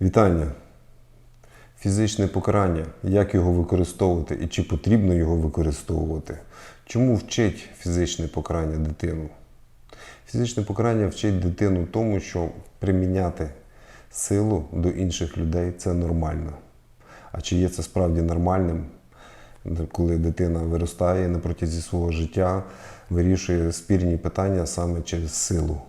Вітання. Фізичне покарання. Як його використовувати і чи потрібно його використовувати? Чому вчить фізичне покарання дитину? Фізичне покарання вчить дитину тому, що приміняти силу до інших людей це нормально. А чи є це справді нормальним, коли дитина виростає на протязі свого життя, вирішує спірні питання саме через силу?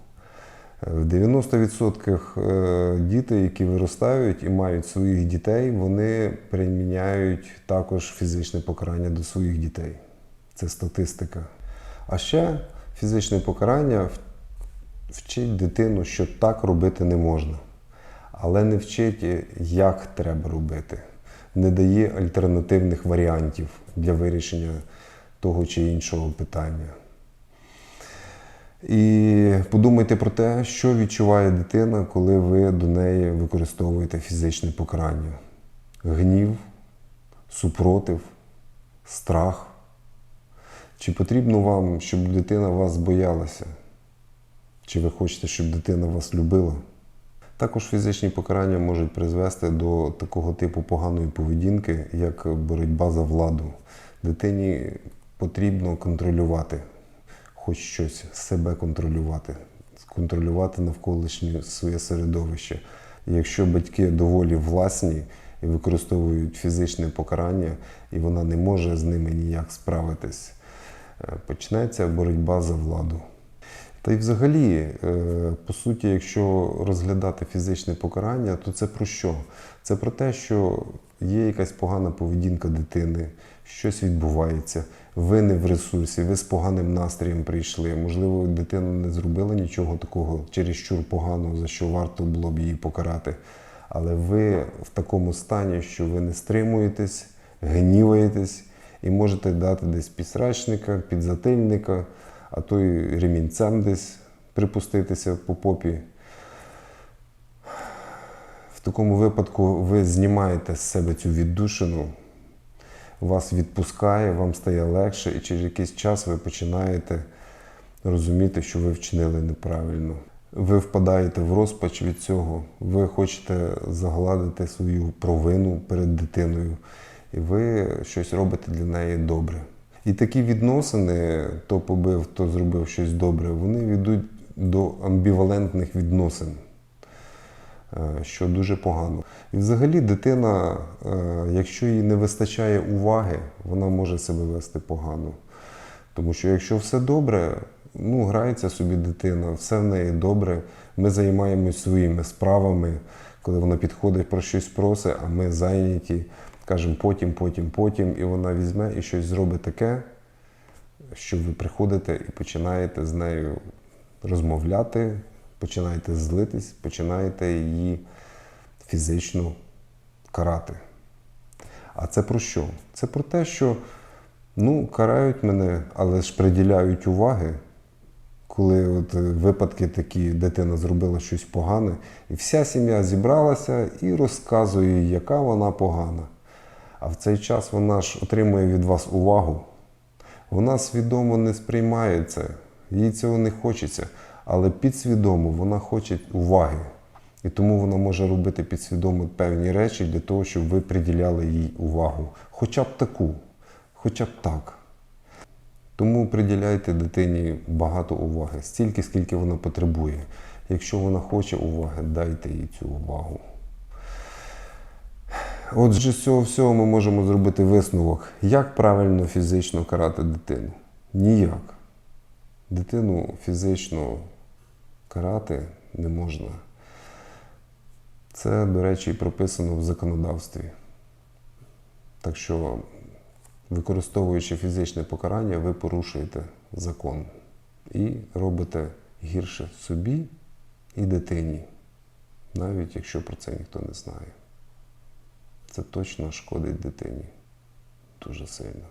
В 90% е, діти, які виростають і мають своїх дітей, вони приміняють також фізичне покарання до своїх дітей. Це статистика. А ще фізичне покарання вчить дитину, що так робити не можна, але не вчить, як треба робити, не дає альтернативних варіантів для вирішення того чи іншого питання. І подумайте про те, що відчуває дитина, коли ви до неї використовуєте фізичне покарання: гнів, супротив, страх. Чи потрібно вам, щоб дитина вас боялася? Чи ви хочете, щоб дитина вас любила? Також фізичні покарання можуть призвести до такого типу поганої поведінки, як боротьба за владу. Дитині потрібно контролювати хоч щось, себе контролювати, контролювати навколишнє своє середовище. Якщо батьки доволі власні і використовують фізичне покарання, і вона не може з ними ніяк справитись, е, почнеться боротьба за владу. Та й взагалі, е, по суті, якщо розглядати фізичне покарання, то це про що? Це про те, що є якась погана поведінка дитини, щось відбувається, ви не в ресурсі, ви з поганим настроєм прийшли. Можливо, дитина не зробила нічого такого чересчур поганого, за що варто було б її покарати. Але ви в такому стані, що ви не стримуєтесь, гніваєтесь і можете дати десь підсрачника, підзатильника, а то й ремінцем десь припуститися по попі. В такому випадку ви знімаєте з себе цю віддушину, вас відпускає, вам стає легше, і через якийсь час ви починаєте розуміти, що ви вчинили неправильно. Ви впадаєте в розпач від цього, ви хочете загладити свою провину перед дитиною, і ви щось робите для неї добре. І такі відносини, то побив, то зробив щось добре, вони ведуть до амбівалентних відносин е, що дуже погано. І взагалі дитина, е, якщо їй не вистачає уваги, вона може себе вести погано. Тому що якщо все добре, ну грається собі дитина, все в неї добре, ми займаємось своїми справами, коли вона підходить про щось просить, а ми зайняті, кажемо потім, потім, потім, і вона візьме і щось зробить таке, що ви приходите і починаєте з нею розмовляти, починаєте злитись, починаєте її фізично карати. А це про що? Це про те, що ну, карають мене, але ж приділяють уваги, коли от е, випадки такі, дитина зробила щось погане, і вся сім'я зібралася і розказує, яка вона погана. А в цей час вона ж отримує від вас увагу. Вона свідомо не сприймає це, їй цього не хочеться, але підсвідомо вона хоче уваги. І тому вона може робити підсвідомо певні речі для того, щоб ви приділяли їй увагу. Хоча б таку, хоча б так. Тому приділяйте дитині багато уваги, стільки, скільки вона потребує. Якщо вона хоче уваги, дайте їй цю увагу. Отже, з цього всього ми можемо зробити висновок, як правильно фізично карати дитину. Ніяк. Дитину фізично карати не можна. Це, до речі, прописано в законодавстві. Так що, використовуючи фізичне покарання, ви порушуєте закон і робите гірше собі і дитині, навіть якщо про це ніхто не знає. Це точно шкодить дитині дуже сильно.